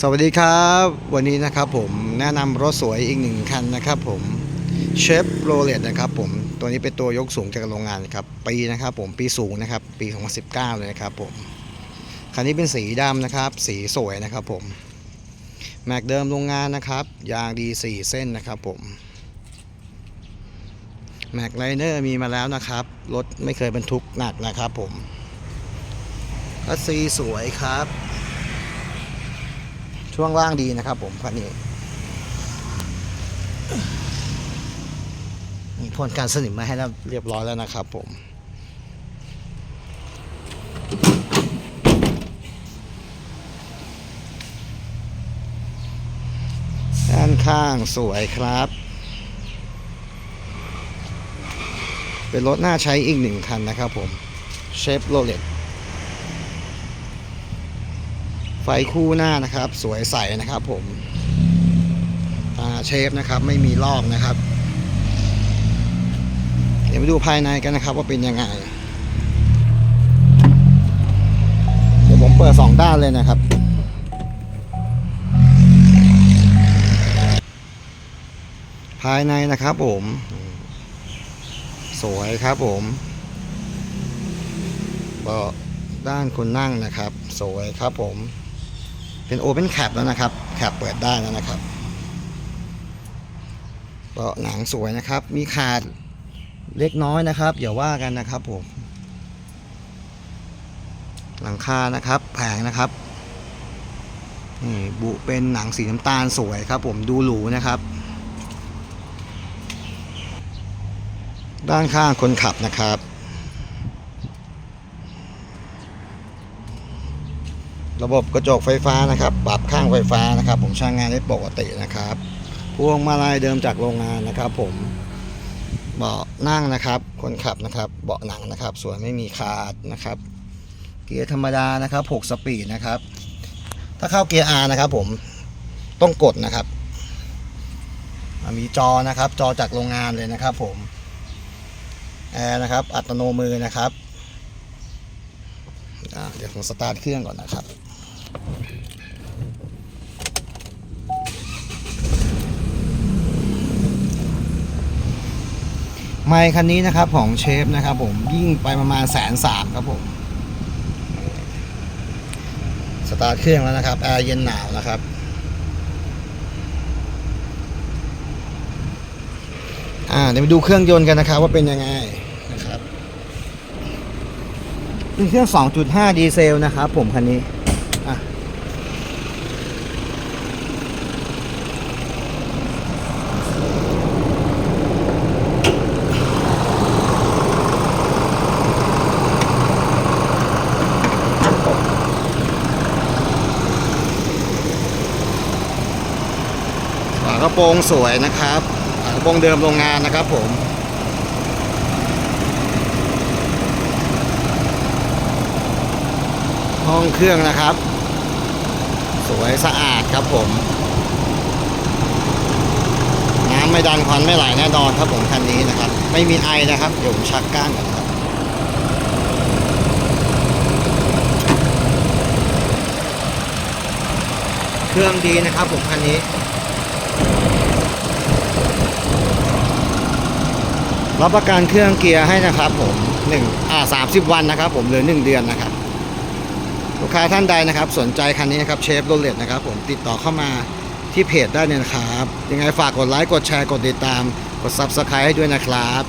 สวัสดีครับ วันนี้นะครับผมแนะนำรถสวยอีกหนึ่งคันนะครับผมเชฟโรเลตนะครับผมตัวนี้เป็นตัวยกสูงจากโรงงานครับปีนะครับผมปีสูงนะครับปี2019 เลยนะครับผมคันนี้เป็นสีดำนะครับ สีสวยนะครับผมแม็กเดิมโรงงานนะครับยางดี4เส้นนะครับผมแม็กไลเนอร์มีมาแล้วนะครับรถไม่เคยบรรทุกหนักนะครับผมรัสซีสวยครับ ช่วงล่างดีนะครับผมคันนี้มีพ่นการสนิมมาให้แล้วเรียบร้อยแล้วนะครับผมด้านข้างสวยครับ เป็นรถน่าใช้อีกหนึ่งคันนะครับผมเชฟโรเลต ไฟคู่หน้านะครับ สวยใสนะครับ ผมตาเชฟนะครับ ไม่มีลอกนะครับ เดี๋ยวไปดูภายในกันนะครับ ว่าเป็นยังไง เดี๋ยวผมเปิดสองด้านเลยนะครับภายในนะครับผม สวยครับผมเบาะด้านคนนั่งนะครับ สวยครับผม เป็นโอเ n นแคปแล้วนะครับแคปเปิดได้แล้วนะครับเบาหนังสวยนะครับ มีขาดเล็กน้อยนะครับอย่าว่ากันนะครับผม หลังคานะครับ แผงนะครับนี่บุเป็นหนังสีน้ำตาลสวยครับ ผมดูหรูนะครับ ด้านข้างคนขับนะครับ ระบบกระจกไฟฟ้านะครับ ปรับข้างไฟฟ้านะครับ ผมใช้งานได้ปกตินะครับพวงมาลัยเดิมจากโรงงานนะครับ ผมเบาะนั่งนะครับ คนขับนะครับ เบาะหนังนะครับ ส่วนไม่มีขาดนะครับ เกียร์ธรรมดานะครับ6สปีดนะครับ ถ้าเข้าเกียร์ R นะครับ ผมต้องกดนะครับ มีจอนะครับ จอจากโรงงานเลยนะครับ ผมแอร์นะครับ อัตโนมือนะครับเดี๋ยวผมสตาร์ทเครื่องก่อนนะครับ ไมค์คันนี้นะครับของเชฟนะครับผมยิ่งไปประมาณแสนสามครับผมสตาร์ทเครื่องแล้วนะครับแอร์เย็นหนาวนะครับอ่าเดี๋ยวไปดูเครื่องยนต์กันนะครับว่าเป็นยังไงนะครับเป็นเครื่อง 2.5 ดีเซลนะครับผมคันนี้ กระโปรงสวยนะครับกระโปรงเดิมโรงงานนะครับผมห้องเครื่องนะครับ สวยสะอาดครับผม น้ำไม่ดันควันไม่ไหลแน่นอนครับผมคันนี้นะครับ ไม่มีไอนะครับเดี๋ยวผมชักก้านก่อนครับเครื่องดีนะครับผมคันนี้ รับประกันเครื่องเกียร์ให้นะครับผมหนึ่งอ่าสามสิบวันนะครับ ผมเหลือหนึ่งเดือนนะครับ ลูกค้าท่านใดนะครับ สนใจคันนี้นะครับเชฟโรเลตนะครับ ผมติดต่อเข้ามาที่เพจได้เลยนะครับ ยังไงฝากกดไลค์กดแชร์กดติดตาม กด Subscribe ให้ด้วยนะครับ